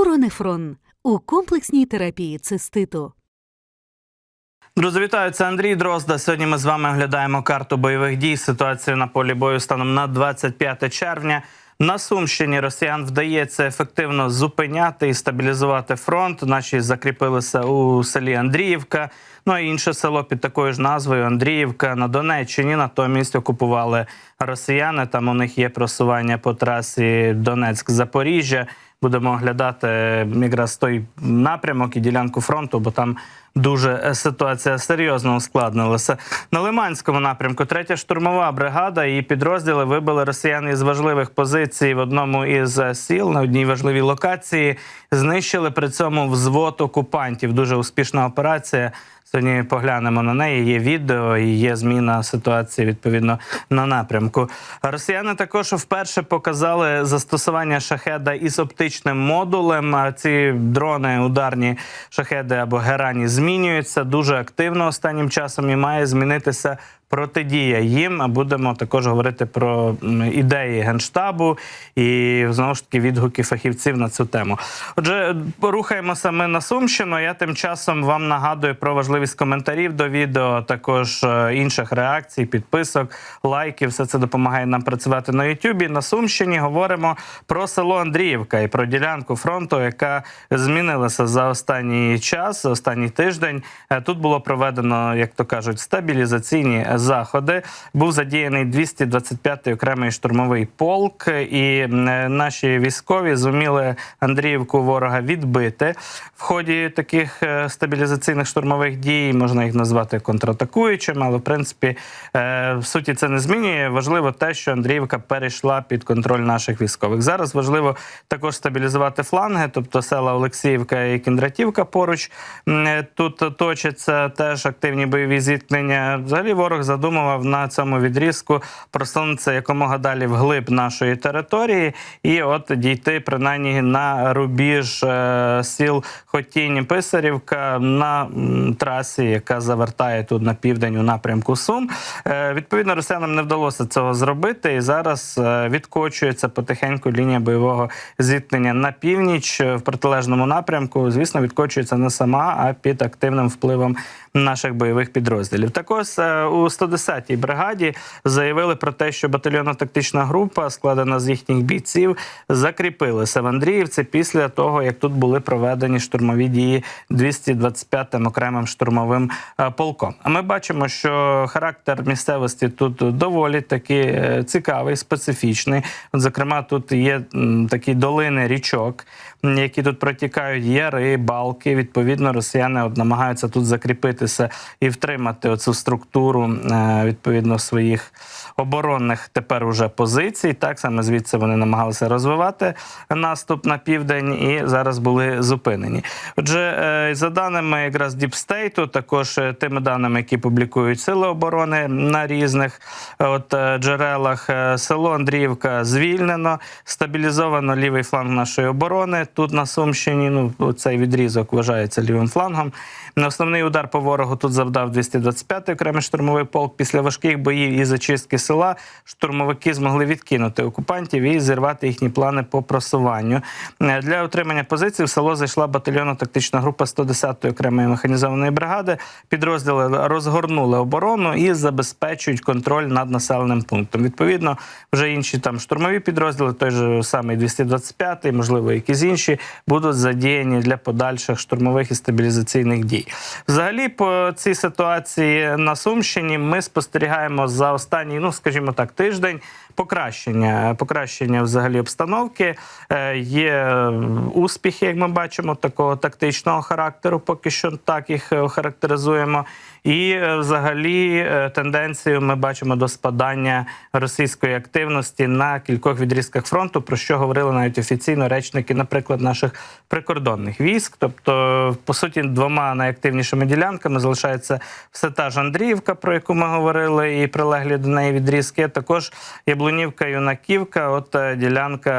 Уронефрон у комплексній терапії циститу. Друзі, вітаю, це Андрій Дрозда. Сьогодні ми з вами оглядаємо карту бойових дій. Ситуацію на полі бою станом на 25 червня. На Сумщині росіян вдається ефективно зупиняти і стабілізувати фронт. Наші закріпилися у селі Андріївка. Ну а інше село під такою ж назвою Андріївка на Донеччині. Натомість окупували росіяни. Там у них є просування по трасі Донецьк-Запоріжжя. Будемо оглядати якраз той напрямок і ділянку фронту, бо там дуже е, ситуація серйозно ускладнилася. На Лиманському напрямку третя штурмова бригада і підрозділи вибили росіян із важливих позицій в одному із е, сіл на одній важливій локації. Знищили при цьому взвод окупантів. Дуже успішна операція. Сьогодні поглянемо на неї. Є відео і є зміна ситуації відповідно на напрямку. Росіяни також вперше показали застосування шахеда із оптичним модулем. Ці дрони, ударні шахеди або герані, змінюються дуже активно останнім часом і має змінитися. Протидія їм будемо також говорити про ідеї генштабу і знову ж таки відгуки фахівців на цю тему. Отже, рухаємося ми на Сумщину. Я тим часом вам нагадую про важливість коментарів до відео, також е, інших реакцій, підписок, лайків. Все це допомагає нам працювати на Ютубі. На Сумщині говоримо про село Андріївка і про ділянку фронту, яка змінилася за останній час, за останній тиждень. Е, Тут було проведено, як то кажуть, стабілізаційні заходи. Був задіяний 225-й окремий штурмовий полк, і наші військові зуміли Андріївку ворога відбити в ході таких е, стабілізаційних штурмових дій. Можна їх назвати контратакуючими, але в принципі е, в суті це не змінює. Важливо те, що Андріївка перейшла під контроль наших військових. Зараз важливо також стабілізувати фланги, тобто села Олексіївка і Кіндратівка поруч тут точаться теж активні бойові зіткнення. Взагалі ворог задумував на цьому відрізку просунутися якомога далі вглиб нашої території, і от дійти принаймні на рубіж е, сіл Хотінь Писарівка на трасі, яка завертає тут на південь у напрямку Сум. Е, відповідно, росіянам не вдалося цього зробити, і зараз е, відкочується потихеньку лінія бойового зіткнення на північ в протилежному напрямку. Звісно, відкочується не сама, а під активним впливом наших бойових підрозділів. Також е, у 110-й бригаді заявили про те, що батальйонно-тактична група, складена з їхніх бійців, закріпилася в Андріївці після того, як тут були проведені штурмові дії 225-м окремим штурмовим е, полком. А ми бачимо, що характер місцевості тут доволі таки е, цікавий, специфічний. Зокрема, тут є такі долини річок, які тут протікають, яри, балки. Відповідно, росіяни от намагаються тут закріпитися і втримати оцю структуру е, відповідно своїх оборонних тепер уже позицій. Так саме звідси вони намагалися розвивати наступ на південь і зараз були зупинені. Отже, е, за даними якраз Діпстейту, також е, тими даними, які публікують сили оборони на різних от джерелах, село Андріївка звільнено, стабілізовано лівий фланг нашої оборони. Тут на Сумщині ну цей відрізок вважається лівим флангом. Основний удар по ворогу тут завдав 225-й окремий штурмовий полк. Після важких боїв і зачистки села штурмовики змогли відкинути окупантів і зірвати їхні плани по просуванню. Е, Для отримання позицій в село зайшла батальйонно-тактична група 110-ї окремої механізованої бригади. Підрозділи розгорнули оборону і забезпечують контроль над населеним пунктом. Відповідно, вже інші там штурмові підрозділи, той же самий 225-й, можливо, якісь інші, будуть задіяні для подальших штурмових і стабілізаційних дій. Взагалі, по цій ситуації на Сумщині ми спостерігаємо за останній, ну скажімо так, тиждень. Покращення, покращення взагалі обстановки Е, є успіхи, як ми бачимо, такого тактичного характеру. Поки що так їх е, характеризуємо. І е, взагалі е, тенденцію ми бачимо до спадання російської активності на кількох відрізках фронту, про що говорили навіть офіційно речники, наприклад, наших прикордонних військ. Тобто, по суті, двома найактивнішими ділянками залишається все та ж Андріївка, про яку ми говорили, і прилеглі до неї відрізки. Також Яблунівка, Юнаківка. От е, ділянка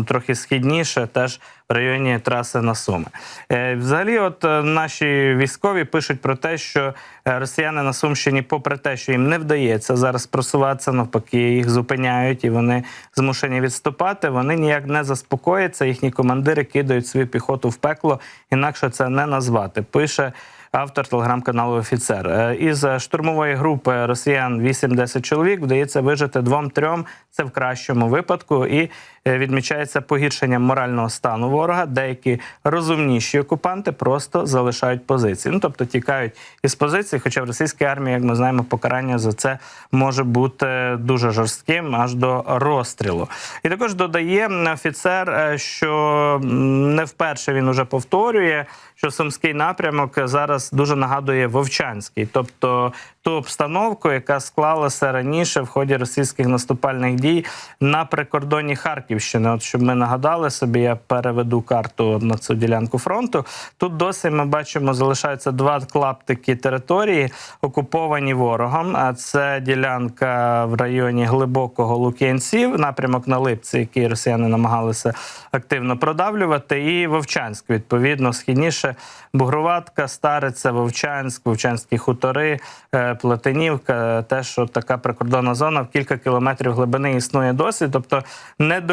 е, трохи східніше, теж районі траси на Суми. Е, Взагалі, от е, наші військові пишуть про те, що е, росіяни на Сумщині, попри те, що їм не вдається зараз просуватися, навпаки, їх зупиняють і вони змушені відступати. Вони ніяк не заспокояться. Їхні командири кидають свою піхоту в пекло, інакше це не назвати. Пише автор телеграм-каналу Офіцер. Із штурмової групи росіян 8-10 чоловік вдається вижити двом-трьом. Це в кращому випадку. І відмічається погіршення морального стану ворога. Деякі розумніші окупанти просто залишають позиції. Ну тобто тікають із позиції. Хоча в російській армії, як ми знаємо, покарання за це може бути дуже жорстким, аж до розстрілу. І також додає офіцер, е, що не вперше він уже повторює, що сумський напрямок зараз дуже нагадує Вовчанський, тобто ту обстановку, яка склалася раніше в ході російських наступальних дій на прикордонні Харківщини. От щоб ми нагадали собі, я переведу карту на цю ділянку фронту. Тут досі ми бачимо, залишаються два клаптики території, окуповані ворогом. А це ділянка в районі глибокого Лук'янців, напрямок на Липці, який росіяни намагалися активно продавлювати, і Вовчанськ, відповідно, східніше Бугроватка, Стариця, Вовчанськ, Вовчанські хутори, е, Плетенівка. Теж от така прикордонна зона в кілька кілометрів глибини існує досі. Тобто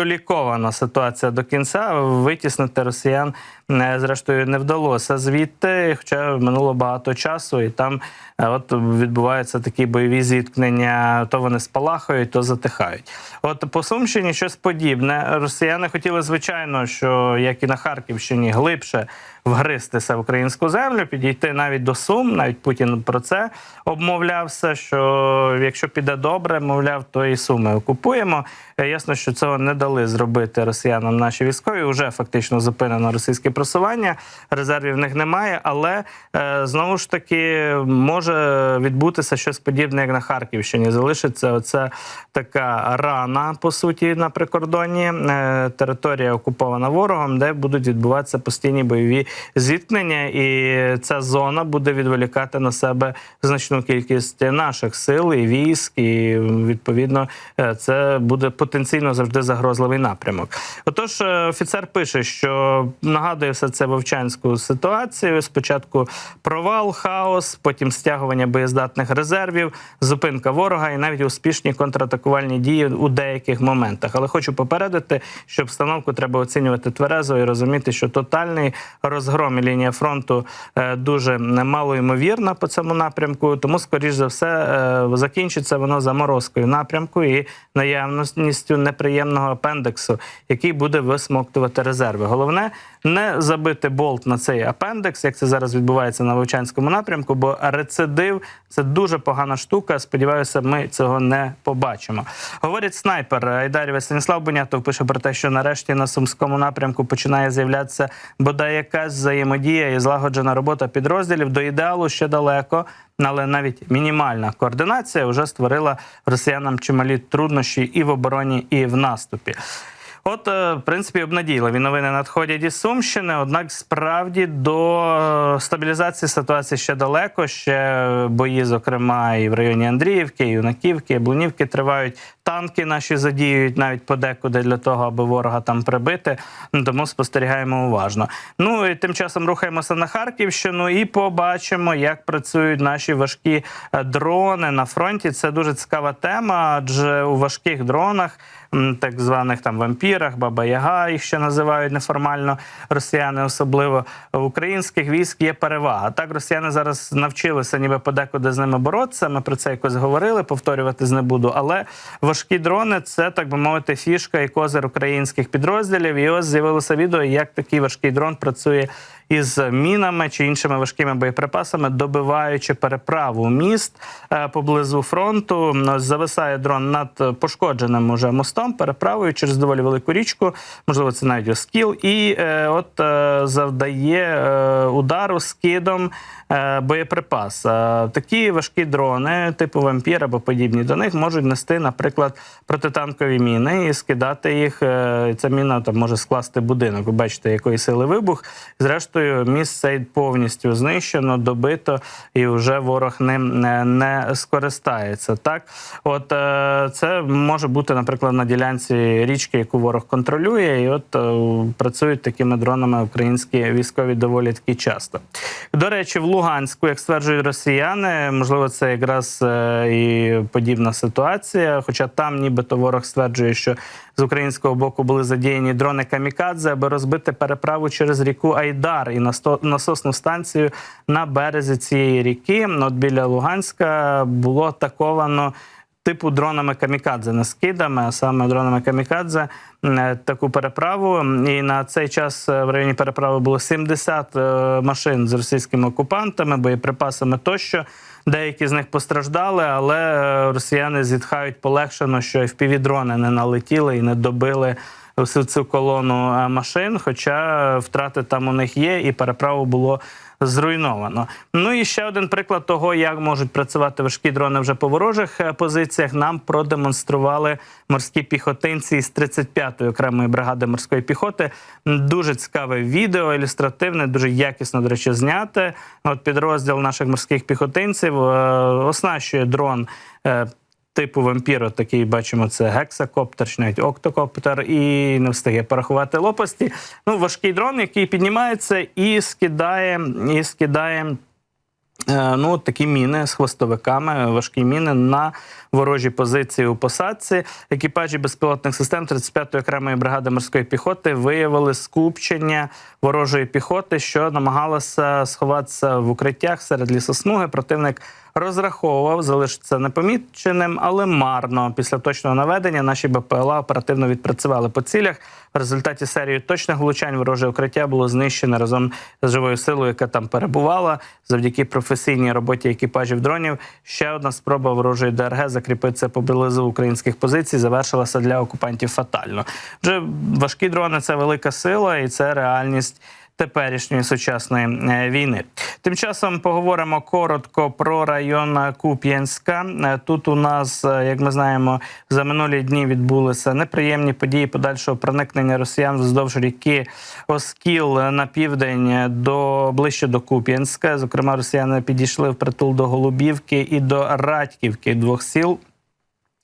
недолікована ситуація до кінця. Витіснити росіян е, зрештою не вдалося звідти, хоча минуло багато часу, і там е, от відбуваються такі бойові зіткнення. То вони спалахають, то затихають. От по Сумщині щось подібне. Росіяни хотіли, звичайно, що як і на Харківщині, глибше вгристися в українську землю, підійти навіть до Сум. Навіть Путін про це обмовлявся. Що якщо піде добре, мовляв, то і суми окупуємо. Е, Ясно, що цього не дали зробити росіянам наші військові. Вже фактично зупинено російське просування. Резервів в них немає, але е, знову ж таки може відбутися щось подібне, як на Харківщині. Залишиться оця така рана, по суті, на прикордонні. Е, територія окупована ворогом, де будуть відбуватися постійні бойові зіткнення, і ця зона буде відволікати на себе значну кількість наших сил і військ, і відповідно е, це буде потенційно завжди загрозливий напрямок. Отож, е, офіцер пише, що нагадує все це вовчанську ситуацію. Спочатку провал, хаос, потім стягування боєздатних резервів, зупинка ворога і навіть успішні контратакувальні дії у деяких моментах. Але хочу попередити, що обстановку треба оцінювати тверезо і розуміти, що тотальний розгром і лінія фронту дуже дуже малоймовірна по цьому напрямку. Тому, скоріш за все, е, закінчиться воно заморозкою напрямку і наявністю неприємного апендексу, який буде висмоктувати резерви. Головне не забити болт на цей апендекс, як це зараз відбувається на Вовчанському напрямку, бо рецидив це дуже погана штука. Сподіваюся, ми цього не побачимо. Говорить снайпер Айдарів Станіслав Бунятов пише про те, що нарешті на сумському напрямку починає з'являтися бодай якась взаємодія і злагоджена робота підрозділів. До ідеалу ще далеко. Але навіть мінімальна координація вже створила росіянам чималі труднощі і в обороні, і в наступі. От, е, в принципі, обнадійливі новини надходять із Сумщини. Однак, справді до е, стабілізації ситуації ще далеко. Ще бої, зокрема, і в районі Андріївки, Юнаківки, Блунівки тривають. Танки наші задіюють навіть подекуди для того, аби ворога там прибити. Ну, Тому спостерігаємо уважно. Ну і тим часом рухаємося на Харківщину і побачимо, як працюють наші важкі е, дрони на фронті. Це дуже цікава тема, адже у важких дронах так званих там вампірах, Баба Яга, їх ще називають неформально росіяни, особливо українських військ є перевага. Так росіяни зараз навчилися, ніби подекуди з ними боротися. Ми про це якось говорили, повторюватись не буду. Але важкі дрони це так би мовити, фішка і козир українських підрозділів. І ось з'явилося відео, як такий важкий дрон працює із мінами чи іншими важкими боєприпасами, добиваючи переправу міст е, поблизу фронту. Зависає дрон над пошкодженим уже мостом, переправою через доволі велику річку. Можливо, це навіть оскіл, і е, от е, завдає удару скидом боєприпас. Такі важкі дрони, типу вампір або подібні до них, можуть нести, наприклад, протитанкові міни і скидати їх. Ця міна там може скласти будинок. Бачите, якої сили вибух. Зрештою. Зрештою, міст цей повністю знищено, добито, і вже ворог ним не, не скористається. Так, от е, це може бути, наприклад, на ділянці річки, яку ворог контролює, і от е, працюють такими дронами українські військові доволі таки часто. До речі, в Луганську, як стверджують росіяни, можливо, це якраз е, і подібна ситуація. Хоча там, нібито ворог стверджує, що з українського боку були задіяні дрони камікадзе, аби розбити переправу через ріку Айдар і насосну станцію на березі цієї ріки. От біля Луганська було атаковано. Типу дронами камікадзе, не скидами, а саме дронами камікадзе е, таку переправу. І на цей час е, в районі переправи було 70 е, машин з російськими окупантами, боєприпасами тощо. Деякі з них постраждали, але е, росіяни зітхають полегшено, що FPV-дрони не налетіли і не добили всю цю колону е, машин. Хоча втрати там у них є, і переправу було зруйновано. Ну і ще один приклад того, як можуть працювати важкі дрони вже по ворожих е, позиціях. Нам продемонстрували морські піхотинці із 35-ї окремої бригади морської піхоти. Дуже цікаве відео, ілюстративне, дуже якісно, до речі, зняте. От підрозділ наших морських піхотинців е, оснащує дрон. е, Типу вампіро, такий бачимо, це гексакоптер, чи навіть октокоптер, і не встигає порахувати лопасті. Ну, важкий дрон, який піднімається і скидає, і скидає е, ну, такі міни з хвостовиками, важкі міни на ворожі позиції у посадці. Екіпажі безпілотних систем 35-ї окремої бригади морської піхоти виявили скупчення ворожої піхоти, що намагалася сховатися в укриттях серед лісосмуги. Противник розраховував залишитися непоміченим, але марно. Після точного наведення наші БПЛА оперативно відпрацювали по цілях. В результаті серії точних влучань вороже укриття було знищене разом з живою силою, яка там перебувала. Завдяки професійній роботі екіпажів дронів. Ще одна спроба ворожої ДРГ закріпитися поблизу українських позицій завершилася для окупантів фатально. Вже важкі дрони це велика сила, і це реальність теперішньої сучасної е, війни. Тим часом поговоримо коротко про район Куп'янська. Е, Тут у нас, е, як ми знаємо, за минулі дні відбулися неприємні події подальшого проникнення росіян вздовж ріки Оскіл на південь до ближче до Куп'янська. Зокрема, росіяни підійшли в притул до Голубівки і до Радьківки двох сіл,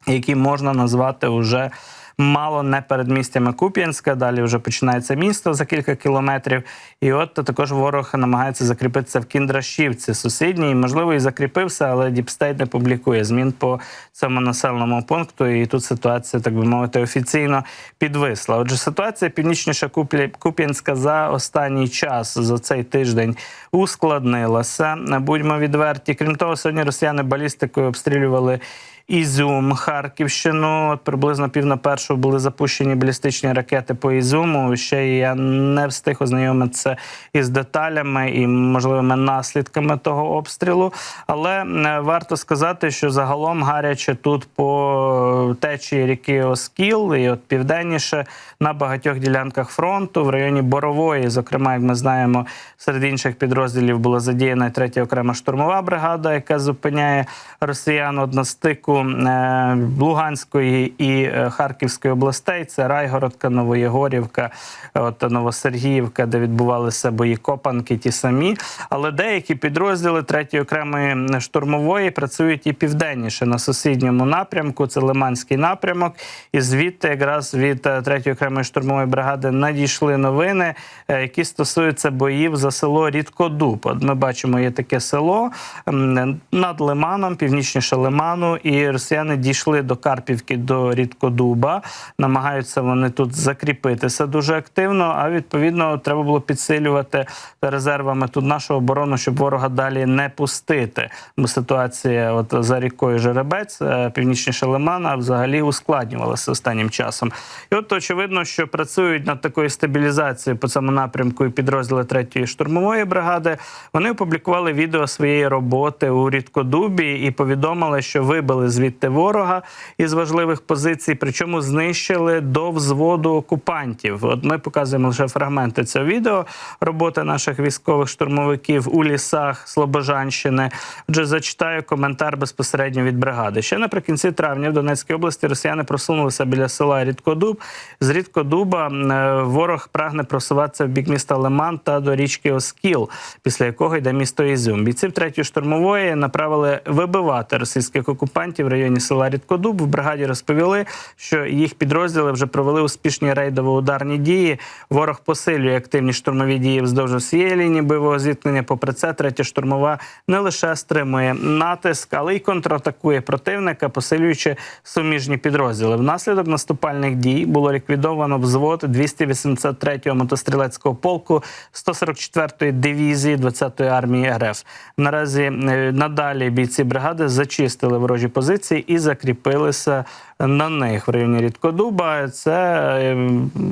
які можна назвати уже мало не перед містями Куп'янська. Далі вже починається місто за кілька кілометрів. І от також ворог намагається закріпитися в Кіндрашівці сусідній. Можливо, і закріпився, але Діпстейт не публікує змін по цьому населеному пункту. І тут ситуація, так би мовити, офіційно підвисла. Отже, ситуація північніша Куп'янська за останній час за цей тиждень ускладнилася. Будьмо відверті. Крім того, сьогодні росіяни балістикою обстрілювали. Ізюм, Харківщину. Приблизно пів на першу були запущені балістичні ракети по Ізюму. Ще я не встиг ознайомитися із деталями і можливими наслідками того обстрілу. Але е, варто сказати, що загалом гаряче тут по течії ріки Оскіл і от південніше на багатьох ділянках фронту в районі Борової, зокрема, як ми знаємо, серед інших підрозділів була задіяна третя окрема штурмова бригада, яка зупиняє росіян от стику е, Луганської і е, Харківської областей. Це Райгородка, Новоєгорівка, от Новосергіївка, де відбувалися бої копанки, ті самі. Але деякі підрозділи третьої окремої штурмової працюють і південніше на сусідньому напрямку. Це Лиманський напрямок. І звідти, якраз від е, третьої окремої штурмової бригади, надійшли новини, е, які стосуються боїв за село Рідкодуб. От ми бачимо, є таке село над Лиманом, північніше Лиману, і росіяни дійшли до Карпівки, до Рідкодуба. Намагаються вони тут закріпитися дуже активно. А відповідно, треба було підсилювати резервами тут нашу оборону, щоб ворога далі не пустити. Бо ситуація, от за рікою Жеребець, е, північніше Лимана, взагалі ускладнювалася останнім часом. І от очевидно, що працюють над такою стабілізацією по цьому напрямку і підрозділи третьої штурмової бригади. Вони опублікували відео своєї роботи у Рідкодубі і повідомили, що вибили звідти ворога із важливих позицій, причому знищили до взводу окупантів. От ми показуємо лише фрагменти цього відео роботи наших військових штурмовиків у лісах Слобожанщини. Отже, зачитаю коментар безпосередньо від бригади. Ще наприкінці травня в Донецькій області росіяни просунулися біля села Рідкодуб. З Рідкодуба е, ворог прагне просуватися в бік міста Лиман та до річки Оскіл, після якого йде місто Ізюм. Бійців третьої штурмової направили вибивати російських окупантів в районі села Рідкодуб. В бригаді розповіли, що їх підрозділи вже провели успішні рейдово-ударні дії. Ворог посилює активні штурмові дії вздовж усієї лінії бойового зіткнення. Попри це, третя штурмова не лише стримує натиск, але й контратакує противника, посилюючи суміжні підрозділи. Внаслідок наступальних дій було ліквідовано взвод 283-го мотострілецького полку 144-ї дивізії 20-ї армії РФ. Наразі е, надалі бійці бригади зачистили ворожі позиції і закріпилися на них в районі Рідкодуба. Це е,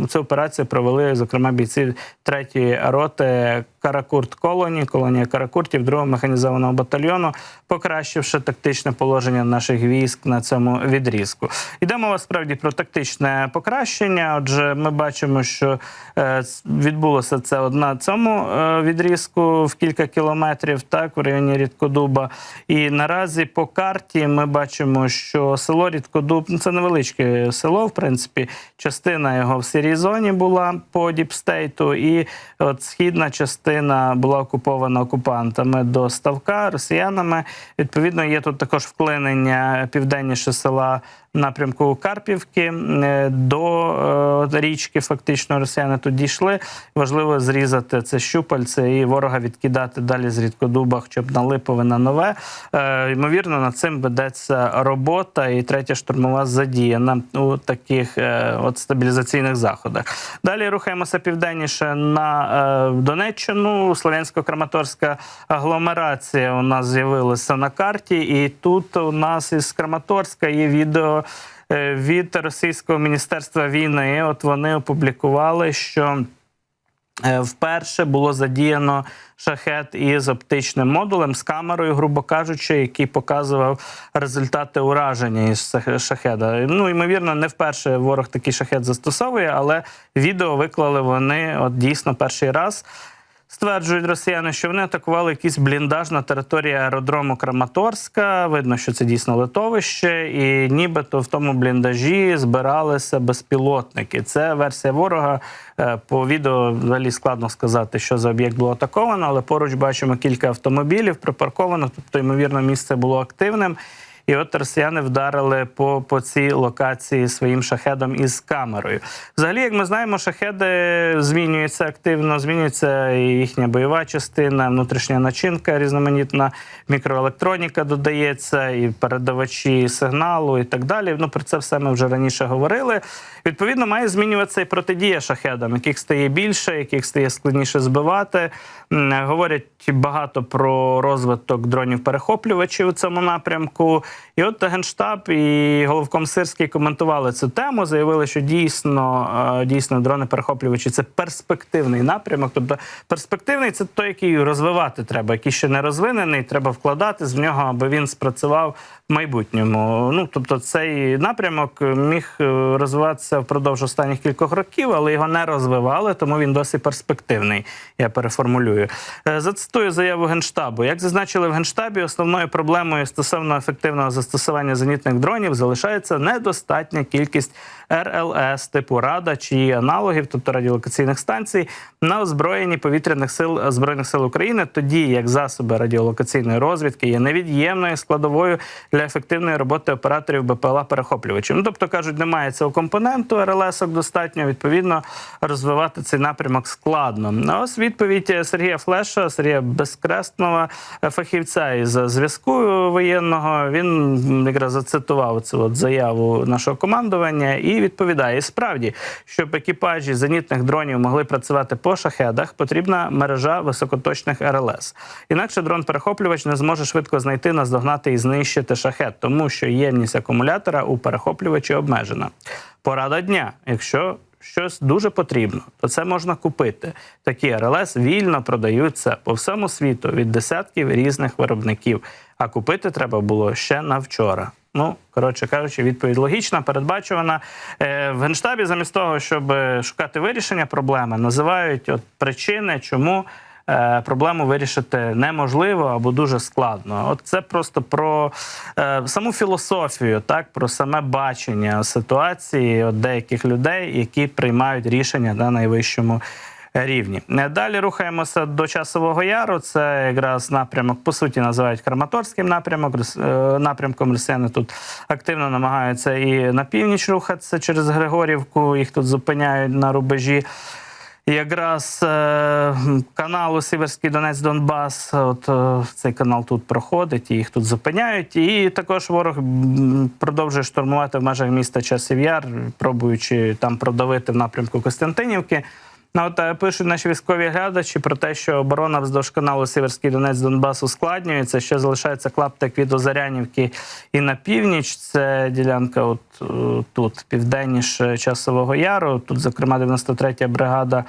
цю операцію провели зокрема бійці 3-ї роти Каракурт Колоні, колонія Каракуртів 2-го механізованого батальйону, покращивши тактичне положення наших військ на цьому відрізку. Йдемо мова справді про тактичне покращення. Отже, ми бачимо, що е, відбулося це от на цьому е, відрізку в кілька кілометрів, так в районі Рідкодуба. І наразі по карті ми бачимо, що село Рідкодуб це невеличке село, в принципі, частина його в сірій зоні була по Діпстейту, і от східна частина була окупована окупантами до Ставка, росіянами. Відповідно, є тут також вклинення південніше села напрямку Карпівки е, до е, річки. Фактично, росіяни тут дійшли. Важливо зрізати це щупальце і ворога відкидати далі з рідкодуба, щоб на липове на нове. Е, Ймовірно, над цим ведеться робота, і третя штурмова задіяна у таких от стабілізаційних заходах. Далі рухаємося південніше на Донеччину. Слов'янсько-Краматорська агломерація у нас з'явилася на карті, і тут у нас із Краматорська є відео від Російського міністерства війни. От вони опублікували, що е, вперше було задіяно шахет із оптичним модулем з камерою, грубо кажучи, який показував результати ураження із шахеда. Ну ймовірно, не вперше ворог такий шахет застосовує, але відео виклали вони от дійсно перший раз. Стверджують росіяни, що вони атакували якийсь бліндаж на території аеродрому Краматорська. Видно, що це дійсно литовище, і нібито в тому бліндажі збиралися безпілотники. Це версія ворога. Е, По відео взагалі складно сказати, що за об'єкт було атаковано, але поруч бачимо кілька автомобілів припарковано, тобто, ймовірно, місце було активним. І от росіяни вдарили по, по цій локації своїм шахедом із камерою. Взагалі, як ми знаємо, шахеди змінюються активно, змінюється і їхня бойова частина, внутрішня начинка, різноманітна мікроелектроніка додається, і передавачі сигналу, і так далі. Ну про це все ми вже раніше говорили. Відповідно, має змінюватися і протидія шахедам, яких стає більше, яких стає складніше збивати. Говорять багато про розвиток дронів-перехоплювачів у цьому напрямку. І от Генштаб і головком Сирський коментували цю тему, заявили, що дійсно, е, дійсно дрони-перехоплювачі це перспективний напрямок. Тобто перспективний це той, який розвивати треба, який ще не розвинений, треба вкладатись в нього, аби він спрацював в майбутньому. Ну тобто, цей напрямок міг е, розвиватися впродовж останніх кількох років, але його не розвивали, тому він досі перспективний. Я переформулюю. Е, Зацитую заяву генштабу. Як зазначили в генштабі, основною проблемою стосовно ефективного застосування зенітних дронів залишається недостатня кількість РЛС типу Рада чи її аналогів, тобто радіолокаційних станцій, на озброєнні повітряних сил збройних сил України, тоді як засоби радіолокаційної розвідки є невід'ємною складовою для ефективної роботи операторів БПЛА перехоплювачів. Ну тобто кажуть, немає цього компоненту РЛС достатньо. Відповідно, розвивати цей напрямок складно. А ось відповідь Сергія Флеша, Сергія Безкресного, фахівця із зв'язку воєнного. Він якраз зацитував цю от заяву нашого командування і відповідає: і справді, щоб екіпажі зенітних дронів могли працювати по шахедах, потрібна мережа високоточних РЛС. Інакше дрон-перехоплювач не зможе швидко знайти, наздогнати і знищити шахет, тому що ємність акумулятора у перехоплювачі обмежена. Порада дня, якщо щось дуже потрібно, то це можна купити. Такі РЛС вільно продаються по всьому світу від десятків різних виробників. А купити треба було ще на вчора. Ну, коротше кажучи, відповідь логічна, передбачувана. Е, В Генштабі, замість того, щоб е, шукати вирішення проблеми, називають от причини, чому е, проблему вирішити неможливо або дуже складно. От це просто про саму філософію, так про саме бачення ситуації от деяких людей, які приймають рішення на найвищому рівні. Е, Далі рухаємося до часового яру. Це якраз напрямок, по суті, називають Краматорським напрямок. Е, Напрямком росіяни тут активно намагаються і на північ рухатися через Григорівку. Їх тут зупиняють на рубежі. Якраз е, каналу Сіверський Донець Донбас, от е, цей канал тут проходить, і їх тут зупиняють. І також ворог продовжує штурмувати в межах міста Часів Яр, пробуючи там продавити в напрямку Костянтинівки. Ну, от е, пишуть наші військові глядачі про те, що оборона вздовж каналу Сіверський Донець Донбас ускладнюється. Ще залишається клаптик від Озарянівки і на північ. Це ділянка, от е, тут, південніше часового яру. Тут, зокрема, 93-я бригада.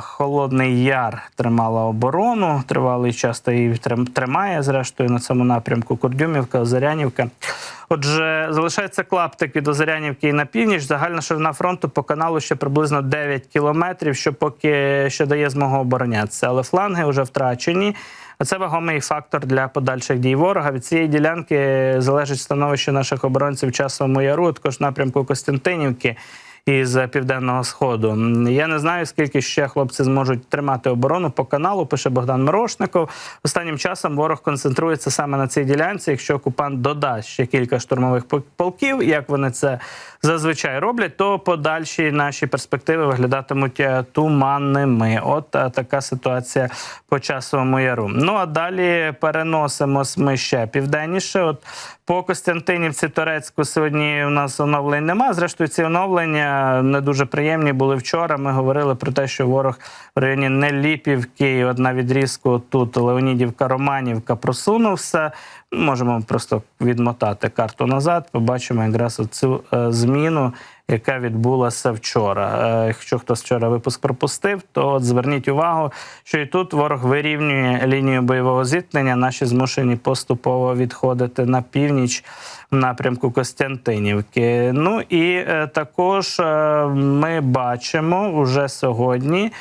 Холодний Яр тримала оборону тривалий час та її тримає, зрештою, на цьому напрямку Курдюмівка, Озарянівка. Отже, залишається клаптик від Озарянівки і на північ. Загальна ширина фронту по каналу ще приблизно 9 кілометрів, що поки що дає змогу оборонятися. Але фланги вже втрачені. А Це вагомий фактор для подальших дій ворога. Від цієї ділянки залежить становище наших оборонців часовому яру, також напрямку Костянтинівки із південного сходу. Я не знаю, скільки ще хлопці зможуть тримати оборону по каналу. Пише Богдан Мирошников. Останнім часом ворог концентрується саме на цій ділянці. Якщо окупант додасть ще кілька штурмових полків, як вони це зазвичай роблять, то подальші наші перспективи виглядатимуть е, туманними. От е, така ситуація по часовому яру. Ну а далі переносимось ми ще південніше. От по Костянтинівці Торецьку сьогодні у нас оновлень нема. Зрештою, ці оновлення не дуже приємні були вчора. Ми говорили про те, що ворог в районі Неліпівки, от відрізку тут Леонідівка, Романівка просунувся. Можемо просто відмотати карту назад. Побачимо якраз цю зміну, яка відбулася вчора. Е, Якщо хтось вчора випуск пропустив, то от зверніть увагу, що і тут ворог вирівнює лінію бойового зіткнення. Наші змушені поступово відходити на північ в напрямку Костянтинівки. Ну і е, також е, ми бачимо уже сьогодні.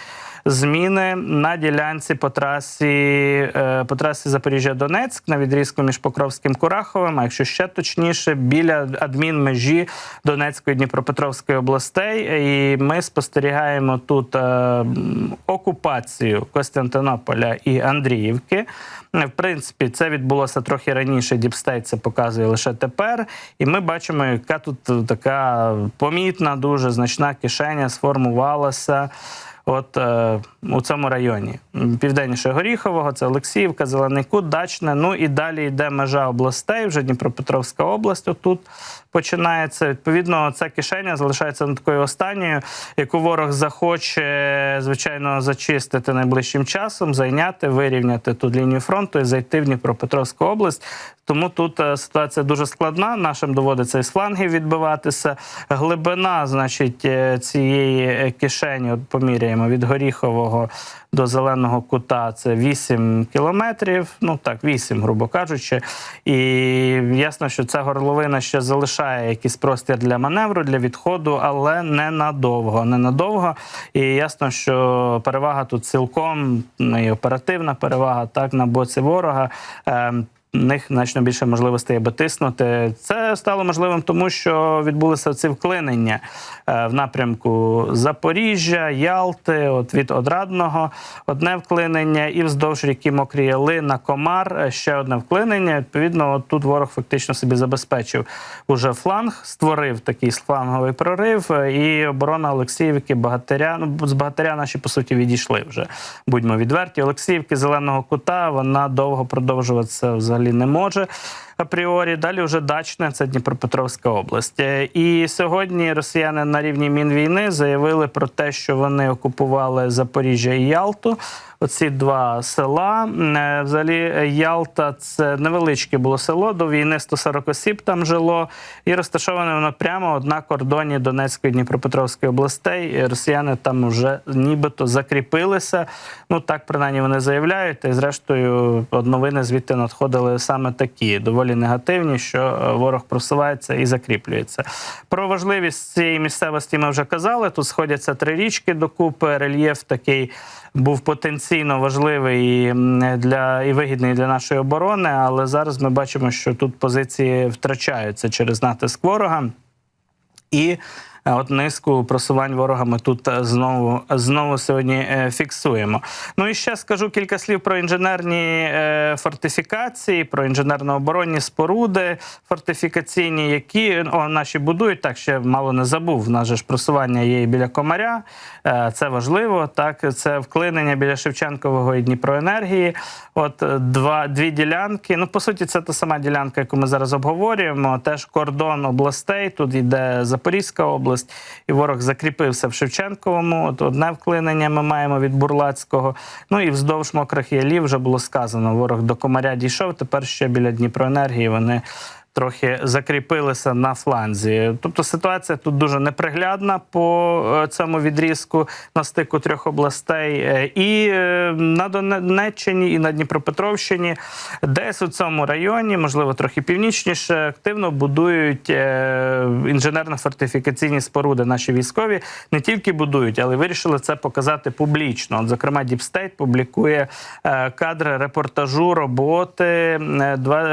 Зміни на ділянці по трасі е, по трасі Запоріжжя-Донецьк на відрізку між Покровським Кураховим, а якщо ще точніше, біля адмінмежі Донецької Дніпропетровської областей. І ми спостерігаємо тут е, окупацію Костянтинополя і Андріївки. В принципі, це відбулося трохи раніше. Діпстейт це показує лише тепер. І ми бачимо, яка тут така помітна, дуже значна кишеня сформувалася. От е, у цьому районі південніше Горіхового, це Олексіївка, Зелений Кут, Дачне. Ну і далі йде межа областей, вже Дніпропетровська область. Отут починається. Відповідно, ця кишеня залишається на такою останньою, яку ворог захоче, звичайно, зачистити найближчим часом, зайняти, вирівняти тут лінію фронту і зайти в Дніпропетровську область. Тому тут е, ситуація дуже складна. Нашим доводиться із флангів відбиватися. Глибина, значить, е, цієї е, кишені, от поміряємо від Горіхового до зеленого кута. Це 8 кілометрів. Ну так, 8, грубо кажучи. І ясно, що ця горловина ще залишає якийсь простір для маневру, для відходу, але ненадовго. Ненадовго. І ясно, що перевага тут цілком ну, і оперативна перевага так на боці ворога. В них значно більше можливостей аби тиснути. Це стало можливим, тому що відбулися ці вклинення е, в напрямку Запоріжжя, Ялти, от від Одрадного одне вклинення, і вздовж ріки Мокрі Яли на Комар е, ще одне вклинення. Відповідно, от тут ворог фактично собі забезпечив уже фланг, створив такий фланговий прорив, е, і оборона Олексіївки, Багатиря. Ну з Багатиря наші по суті відійшли вже. Будьмо відверті. Олексіївки зеленого кута вона довго продовжуватися взагалі не може. Апріорі далі вже дачне, це Дніпропетровська область. Е, І сьогодні росіяни на рівні мінвійни заявили про те, що вони окупували Запоріжжя і Ялту. Оці два села. Е, Взагалі, Ялта це невеличке було село. До війни 140 осіб там жило, і розташоване воно прямо на кордоні Донецької і Дніпропетровської областей. І Росіяни там вже нібито закріпилися. Ну так принаймні вони заявляють. Й зрештою, новини звідти надходили саме такі доволі доволі негативні, що е, ворог просувається і закріплюється. Про важливість цієї місцевості ми вже казали. Тут сходяться три річки докупи. Рельєф такий був потенційно важливий і для і вигідний для нашої оборони. Але зараз ми бачимо, що тут позиції втрачаються через натиск ворога. І от низку просувань ворога ми тут е, знову знову сьогодні е, фіксуємо. Ну і ще скажу кілька слів про інженерні е, фортифікації, про інженерно-оборонні споруди фортифікаційні, які о, наші будують. Так ще мало не забув. В нас же ж просування є і біля комаря. Е, Це важливо. Так, це вклинення біля Шевченкового і Дніпроенергії. От е, два дві ділянки. Ну, по суті, це та сама ділянка, яку ми зараз обговорюємо. Теж кордон областей. Тут йде Запорізька область, і ворог закріпився в Шевченковому. От одне вклинення ми маємо від Бурлацького. Ну і вздовж мокрих ялів вже було сказано. Ворог до комаря дійшов. Тепер ще біля Дніпроенергії вони. Трохи закріпилися на фланзі. Тобто ситуація тут дуже неприглядна по е, цьому відрізку на стику трьох областей. Е, І е, на Донеччині, і на Дніпропетровщині, десь у цьому районі, можливо, трохи північніше, активно будують інженерно-фортифікаційні споруди. Наші військові не тільки будують, але вирішили це показати публічно. От, зокрема, Діпстейт публікує кадри репортажу роботи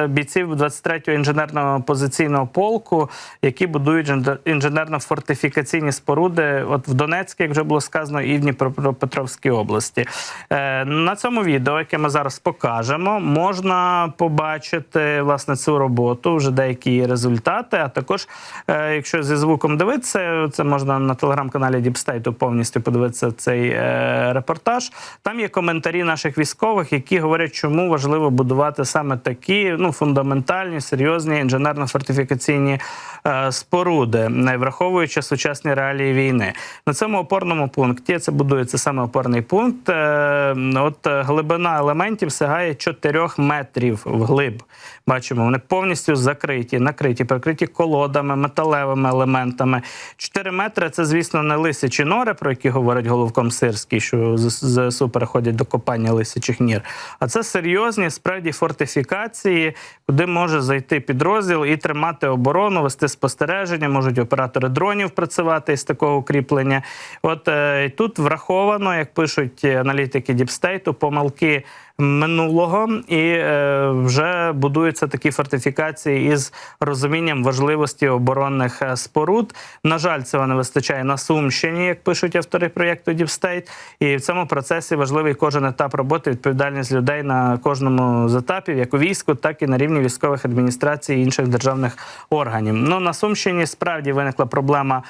бійців 23-го інженерного позиційного полку, які будують інженерно-фортифікаційні споруди. От в Донецькій, як вже було сказано, і в Дніпропетровській області. Е, На цьому відео, яке ми зараз покажемо, можна побачити власне цю роботу, вже деякі її результати. А також, е, якщо зі звуком дивитися, це можна на телеграм-каналі Діпстейту повністю подивитися цей е, репортаж. Там є коментарі наших військових, які говорять, чому важливо будувати саме такі ну фундаментальні, серйозні інженерно-фортифікаційні е, споруди, не враховуючи сучасні реалії війни. На цьому опорному пункті це будується саме опорний пункт. е, От е, глибина елементів сягає 4 метрів вглиб. Бачимо, вони повністю закриті, накриті, прикриті колодами, металевими елементами. 4 метри це, звісно, не лисячі нори, про які говорить головком Сирський, що ЗСУ переходять до копання лисячих нір. А це серйозні справді фортифікації, куди може зайти підрозділ і тримати оборону, вести спостереження, можуть оператори дронів працювати із такого укріплення. От е, і тут враховано, як пишуть аналітики Діпстейту, помилки минулого, і е, вже будуються такі фортифікації із розумінням важливості оборонних е, споруд. На жаль, цього не вистачає на Сумщині, як пишуть автори проєкту Діпстейт. І в цьому процесі важливий кожен етап роботи, відповідальність людей на кожному з етапів, як у війську, так і на рівні військових адміністрацій і інших державних органів. Ну на Сумщині справді виникла проблема.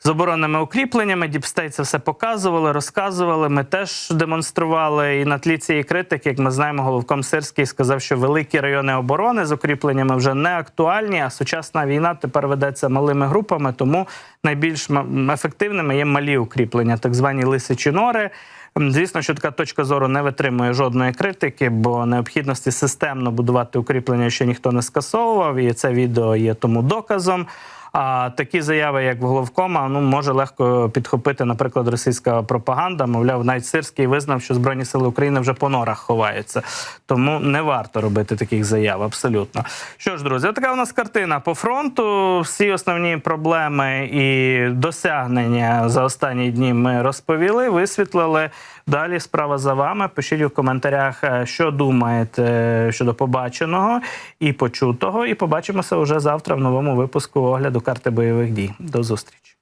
З оборонними укріпленнями Діпстейт це все показували, розказували. Ми теж демонстрували. І на тлі цієї критики, як ми знаємо, головком Сирський сказав, що великі райони оборони з укріпленнями вже не актуальні, а сучасна війна тепер ведеться малими групами. Тому найбільш ефективними є малі укріплення, так звані лисичі нори. Звісно, що така точка зору не витримує жодної критики, бо необхідності системно будувати укріплення ще ніхто не скасовував, і це відео є тому доказом. А такі заяви, як в головкома, ну може легко підхопити, наприклад, російська пропаганда. Мовляв, навіть Сирський визнав, що збройні сили України вже по норах ховаються. Тому не варто робити таких заяв. Абсолютно. Що ж, друзі, така у нас картина по фронту. Всі основні проблеми і досягнення за останні дні ми розповіли, висвітлили. Далі справа за вами. Пишіть у коментарях, е, що думаєте щодо побаченого і почутого. І побачимося уже завтра в новому випуску огляду карти бойових дій. До зустрічі.